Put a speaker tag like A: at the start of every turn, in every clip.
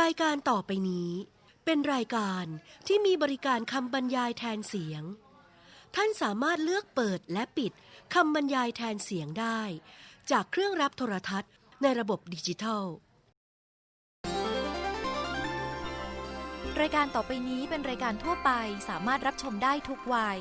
A: รายการต่อไปนี้ เป็นรายการที่มีบริการคำบรรยายแทนเสียง ท่านสามารถเลือกเปิดและปิดคำบรรยายแทนเสียงได้ จากเครื่องรับโทรทัศน์ในระบบดิจิทัล
B: รายการต่อไปนี้เป็นรายการทั่วไปสามารถรับชมได้ทุกวัย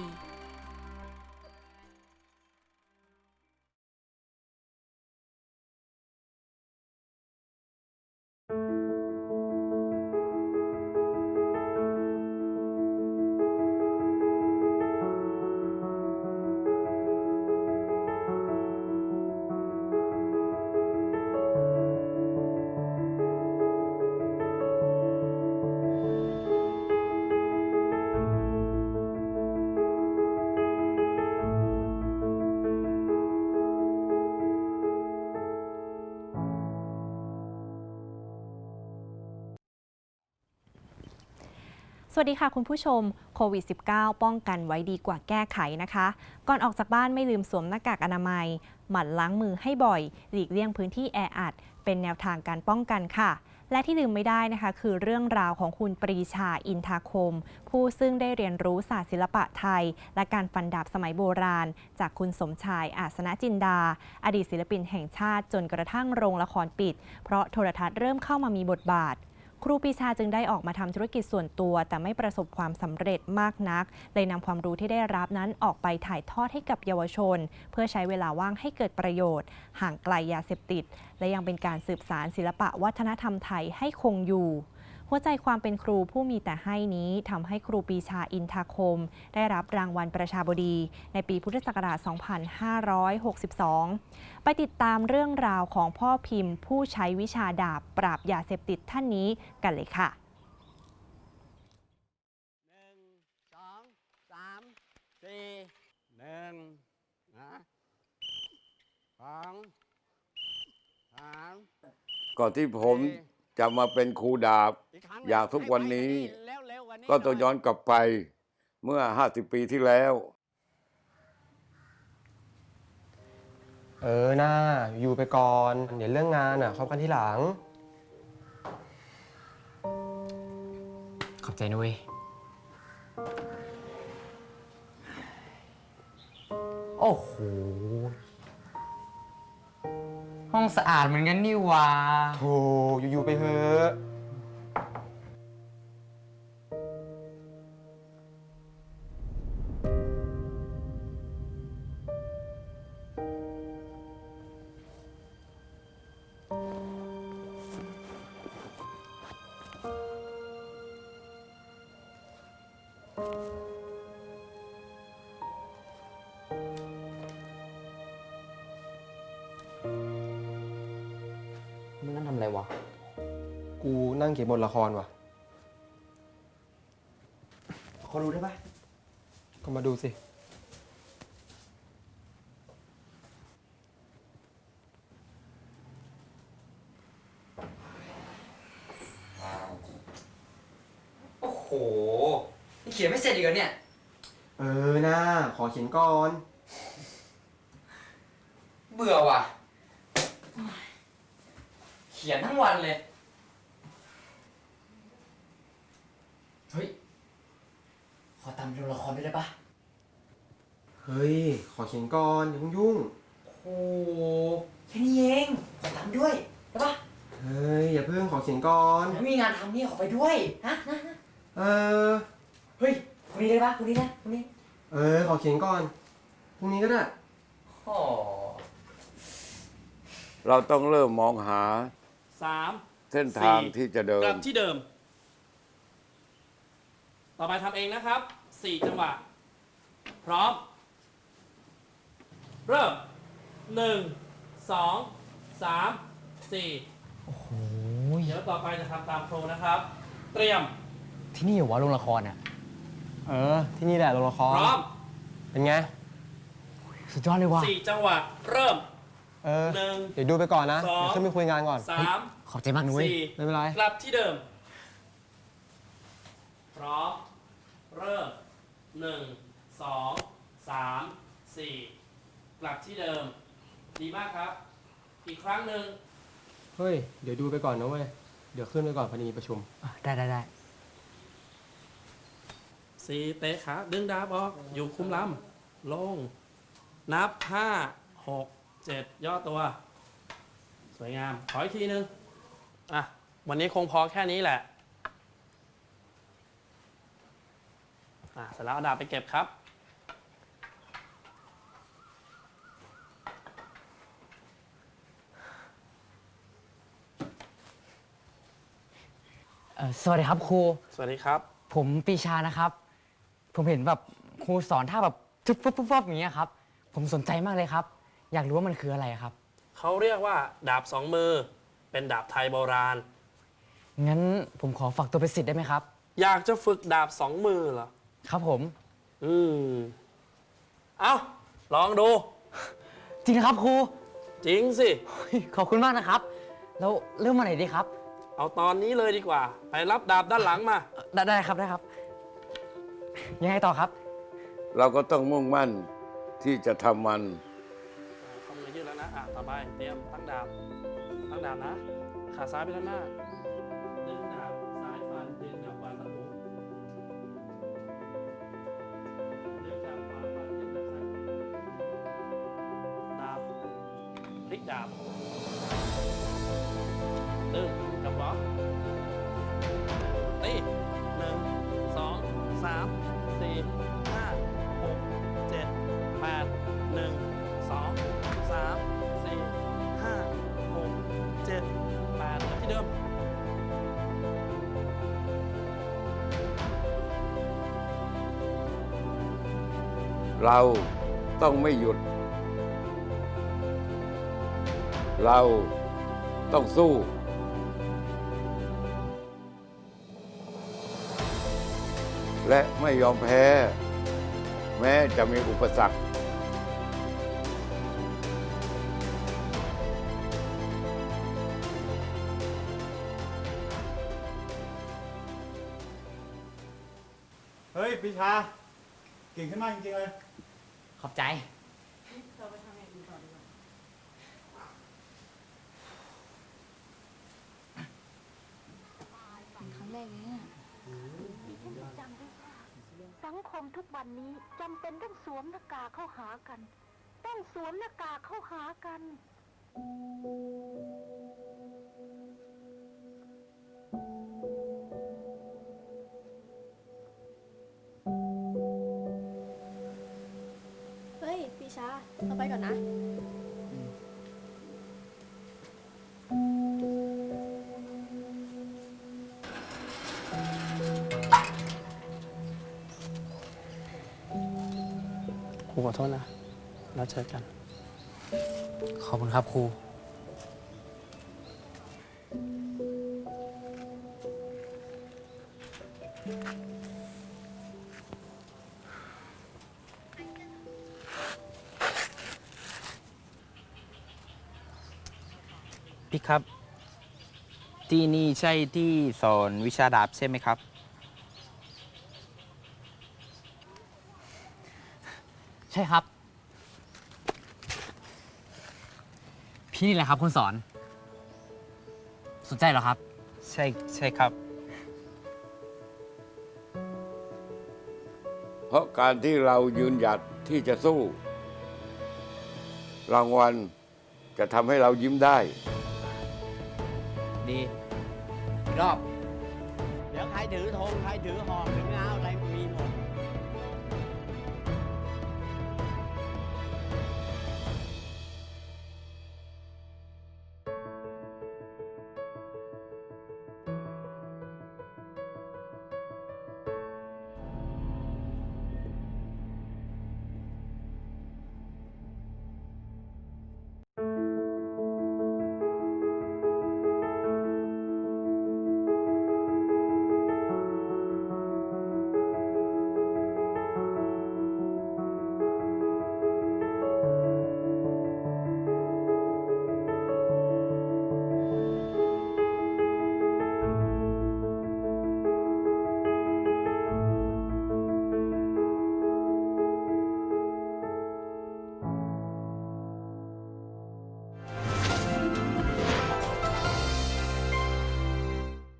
C: สวัสดีค่ะคุณผู้ชมโควิด -19 ป้องกันไว้ดีกว่าแก้ไขนะคะ ก่อนออกจากบ้านไม่ลืมสวมหน้ากากอนามัย หมั่นล้างมือให้บ่อย หลีกเลี่ยงพื้นที่แออัด เป็นแนวทางการป้องกันค่ะ และที่ลืมไม่ได้นะคะ คือเรื่องราวของคุณปรีชาอินทาคม ผู้ซึ่งได้เรียนรู้ศาสตร์ศิลปะไทย และการฟันดาบสมัยโบราณ จากคุณสมชายอาสนะจินดา อดีตศิลปินแห่งชาติจนกระทั่งโรงละครปิด เพราะโทรทัศน์เริ่มเข้ามามีบทบาท ครูปีชาจึงได้ออกมาทำธุรกิจส่วนตัว แต่ไม่ประสบความสำเร็จมากนักเลยนำความรู้ที่ได้รับนั้นออกไปถ่ายทอดให้กับเยาวชน เพื่อใช้เวลาว่างให้เกิดประโยชน์ ห่างไกลยาเสพติด และยังเป็นการสืบสารศิลปะวัฒนธรรมไทยให้คงอยู่ หัวใจความเป็นครูผู้มีแต่ให้นี้ทำให้ครูปรีชาอินทาคม ได้รับรางวัลประชาบดี ในปีพุทธศักราช 2562 ไปติดตามเรื่องราวของพ่อพิมพ์ ผู้ใช้วิชาดาบปราบยาเสพติดท่านนี้กันเลยค่ะ
D: หนึ่งสองสามสี่หนึ่งนะสองสาม
E: ก่อนที่ผม
D: สี่
E: จะมาเป็นครูดาบ
D: อีกครั้ง
E: อย่างทุกวันนี้
D: ให้ไปเร็วๆกว่านี้
E: ก็ต้อง
D: ห
E: ย้อนกลับไปเมื่อ50ปีที่แล้ว
F: เออหน้าอยู่ไปก่อน เดี๋ยวเรื่องงานอะเข้ากันที่หลัง
G: ขอบใจนะเว้ยโอ้โห ห้องสะอาดเหมือนกันนี่หว่า
F: โธ่อยู่ๆไปเถอะ
G: อะไรวะ
F: กูนั่งเขียนบทละครว่ะ
G: เขารู้ได้ปะ
F: ก็มาดูสิ
G: โอ้โหนี่เขียนไม่เสร็จอีกเหรอเนี่ย
F: เออหน้าขอเขียนก่อน
G: เบื่อว่ะเขียนทั้งวันเลย เฮ้ย ขอตามไปดูละครด้วยได้ปะ
F: เฮ้ย ขอเขียนก่อนอย่าเพิ่งยุ่ง
G: โอ้โหแค่นี้เอง ขอตามด้วยได้ปะ
F: เฮ้ย อย่าเพิ่งขอเขียนก่อน
G: ถ้ามีงานทำนี่ขอไปด้วยนะนะนะ
F: เออ
G: เฮ้ยคนนี้ได้ปะคนนี้นะคนนี้
F: เออ ขอเขียนก่อนพรุ่งนี้ก็ได้
G: อ๋อ
E: เราต้องเริ่มมองหา
H: สาม
E: เส้นทาง
H: สี่
E: ที่จะเดิ
H: กลั
E: น
H: บที่เดิม ต่อไปทำเองนะครับสี่จังหวะ พร้อม เริ่มหนึ่งสองสามสี่
G: โอ้โห
H: เดี๋ยวต่อไปจะทำตามโครนะครับ เตรียม
G: ที่นี่เหรอวะโรงละครอะ
F: เออ ที่นี่แหละโรงละค
H: พ
F: ร
H: ร้อม
F: เป็นไง
G: สุดยอดเลยว่ะ
H: สี่จังหวะเริ่ม
F: เออ
H: หนึ่ง
F: เดี๋ยวดูไปก่อนนะ
H: สอง
F: เดี๋ยวขึ้นไปคุยงานก่อน
H: สาม
G: ขอบใจมากนุ้ย
H: สี่
F: ไม่เป็นไร
H: กลับที่เดิม พร้อม เริ่มหนึ่งสองสามสี่กลับที่เดิม ดีมากครับ อีกครั้งหนึ่ง
F: เฮ้ย เดี๋ยวดูไปก่อนนะเว้ย เดี๋ยวขึ้นไปก่อนพอดีประชุม
G: ได้ได้ได้
H: สี่เตะขาดึงดาบออก อยู่คุมลำลง นับห้าหก เจ็ดย่อตัว สวยงาม ขออีกทีนึง อะ วันนี้คงพอแค่นี้แหละ อะเสร็จแล้วเอาดาบไปเก็บครับ
G: เอ่อสวัสดีครับครู
H: สวัสดีครับ
G: ผมปีชานะครับ ผมเห็นแบบครูสอนท่าแบบจุ๊บปุ๊บปุ๊บปุ๊บอย่างเงี้ยครับ ผมสนใจมากเลยครับ อยากรู้ว่ามันคืออะไรครับ
H: เขาเรียกว่าดาบสองมือ เป็นดาบไทยโบราณ
G: งั้นผมขอฝากตัวเป็นศิษย์ได้ไหมครับ
H: อยากจะฝึกดาบสองมือเหรอ
G: ครับผม
H: อืม เอ้าลองดู
G: จริงนะครับครู
H: จริงสิ
G: ขอบคุณมากนะครับ แล้วเริ่มมาไหนดีครับ
H: เอาตอนนี้เลยดีกว่า ไปรับดาบด้านหลังมา
G: ได้ได้ครับได้ครับ ยังไงต่อครับ
E: เราก็ต้องมุ่งมั่นที่จะทำมัน
H: เข้ามื อะต่อไปเตรียมตั้งดาบตั้งดาบนะ ขาซ้ายไปด้านหน้าดึงดาบซ้ายฟันเดินดาบขวาศัตรูดึงดาบขวาฟันเดินดาบซ้ายดาบพลิกดาบ เรา
E: ต้องไม่หยุด เราต้องสู้ และไม่ยอมแพ้ แม้จะมีอุปสรรค
I: เฮ้ยปีชา เก่งขึ้นมากจริงๆเลย
G: ขอบใจ
B: ครั้งแรกเลยเนี่ย
J: สังคมทุกวันนี้จำเป็นต้องสวมหน้ากากเข้าหากัน ต้องสวมหน้ากากเข้าหากัน
K: เราไปก่อนนะ
H: ครูขอโทษนะ แล้วเจอกัน
G: ขอบคุณครับครู
L: พี่ครับ ที่นี่ใช่ที่สอนวิชาดาบใช่ไหมครับ
G: ใช่ครับ พี่นี่แหละครับคนสอน สนใจเหรอครับ
L: ใช่ใช่ครับ
E: เพราะการที่เรายืนหยัดที่จะสู้ รางวัลจะทำให้เรายิ้มได้
L: ดี
G: รอบ
D: เดี๋ยวใครถือธงใครถือหอกถือเงาใครมี